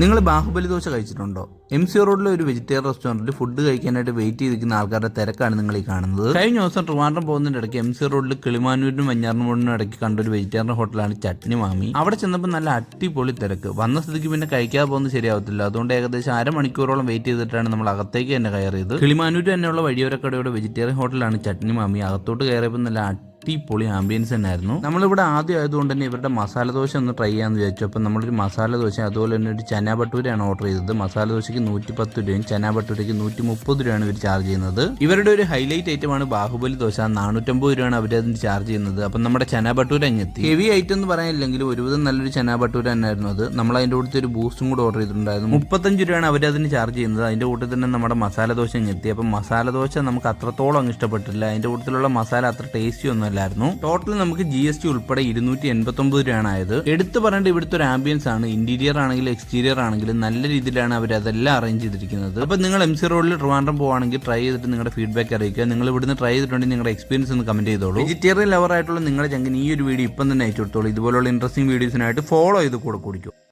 നിങ്ങൾ ബാഹുബലി ദോശ കഴിച്ചിട്ടുണ്ടോ M C റോഡിലെ ഒരു വെജിറ്റേറിയൻ റെസ്റ്റോറന്റിൽ ഫുഡ് കഴിക്കാനായിട്ട് വെയിറ്റ് ചെയ്തിരിക്കുന്ന ആൾക്കാരുടെ തിരക്കാണ് നിങ്ങൾ ഈ കാണുന്നത്. കഴിഞ്ഞ ദിവസം ട്രിവാൻഡ്രം പോകുന്നതിന്റെ ഇടയ്ക്ക് എം സി റോഡിൽ കിളിമാനൂരിനും മഞ്ഞാറിനും ഇടയ്ക്ക് കണ്ട ഒരു വെജിറ്റേറിയൻ ഹോട്ടലാണ് ചട്നി മാമി. അവിടെ ചെന്നപ്പോൾ നല്ല അടിപൊളി തിരക്ക്. വന്ന സ്ഥിതിക്ക് പിന്നെ കഴിക്കാതെ പോകുന്നത് ശരിയാവത്തില്ല. അതുകൊണ്ട് ഏകദേശം അരമണിക്കൂറോളം വെയിറ്റ് ചെയ്തിട്ടാണ് നമ്മൾ അകത്തേക്ക് തന്നെ കയറിയത്. കിളിമാനൂർ തന്നെയുള്ള വഴിയോരക്കടയുടെ വെജിറ്റേറിയൻ ഹോട്ടലാണ് ചട്നി മാമി. അകത്തോട്ട് കയറിയപ്പോൾ നല്ല അടിപൊളി ആംബിയൻസ് തന്നെയായിരുന്നു. നമ്മളിവിടെ ആദ്യം ആയതുകൊണ്ട് തന്നെ ഇവരുടെ മസാല ദോശ ഒന്ന് ട്രൈ ചെയ്യാമെന്ന് വിചാരിച്ചു. അപ്പം നമ്മളൊരു മസാല ദോശ അതുപോലെ തന്നെ ഒരു ചന ഭട്ടൂരയാണ് ഓർഡർ ചെയ്തത്. മസാല ദോശയ്ക്ക് നൂറ്റി പത്ത് രൂപയും ചന ഭട്ടൂരയ്ക്ക് നൂറ്റി മുപ്പത് രൂപയാണ് ഇവർ ചാർജ് ചെയ്യുന്നത്. ഇവരുടെ ഒരു ഹൈലൈറ്റ് ഐറ്റമാണ് ബാഹുബലി ദോശ. നാനൂറ്റമ്പത് രൂപയാണ് അവർ അതിന് ചാർജ് ചെയ്യുന്നത്. അപ്പം നമ്മുടെ ചന ഭട്ടൂര അങ്ങെത്തി ഹെവി ഐറ്റം എന്ന് പറയാനില്ലെങ്കിലും ഒരുവിധം നല്ലൊരു ചന ഭട്ടൂര തന്നെയായിരുന്നു അത്. നമ്മൾ അതിന്റെ കൂട്ടത്തിൽ ഒരു ബൂസ്റ്റും കൂടെ ഓർഡർ ചെയ്തിട്ടുണ്ടായിരുന്നു. മുപ്പത്തഞ്ച് രൂപയാണ് അവർ അതിന് ചാർജ് ചെയ്യുന്നത്. അതിന്റെ കൂട്ടത്തിൽ തന്നെ നമ്മുടെ മസാല ദോശ ഞെത്തി അപ്പം മസാല ദോശ നമുക്ക് അത്രത്തോളം ഇഷ്ടപ്പെട്ടില്ല. അതിന്റെ കൂട്ടത്തിലുള്ള മസാല അത്ര ടേസ്റ്റി ഒന്നും അല്ലായിരുന്നു ടോട്ടൽ നമുക്ക് ജി എസ് ടി ഉൾപ്പെടെ ഇരുന്നൂറ്റി എൺപത്തി ഒമ്പത് രൂപയാണ് ആയത് എടുത്തു പറയേണ്ട ഇവിടുത്തെ ഒരു ആംബിയൻസ് ആണ്. ഇന്റീരിയർ ആണെങ്കിലും എക്സ്റ്റീരിയർ ആണെങ്കിലും നല്ല രീതിയിലാണ് അവർ അതെല്ലാം അറേഞ്ച് ചെയ്തിരിക്കുന്നത്. അപ്പോൾ നിങ്ങൾ എം സി റോഡിൽ ട്രിവാൻഡ്രം പോവാണെങ്കിൽ ട്രൈ ചെയ്തിട്ട് നിങ്ങളുടെ ഫീഡ്ബാക്ക് അറിയിക്കുക. നിങ്ങൾ ഇവിടുന്ന് ട്രൈ ചെയ്തിട്ടുണ്ടെങ്കിൽ നിങ്ങളുടെ എക്സ്പീരിയൻസ് ഒന്ന് കമന്റ് ചെയ്തോളൂ. വെജിറ്റേറിയൻ ലവർ ആയിട്ടുള്ള നിങ്ങളുടെ ചങ്കിന് ഈ ഒരു വീഡിയോ ഇപ്പം തന്നെ അയച്ചു കൊടുത്തോളൂ. ഇതുപോലുള്ള ഇൻട്രസ്റ്റിംഗ് വീഡിയോസിനായിട്ട് ഫോളോ ചെയ്ത് കൂടെ കുടിക്കും.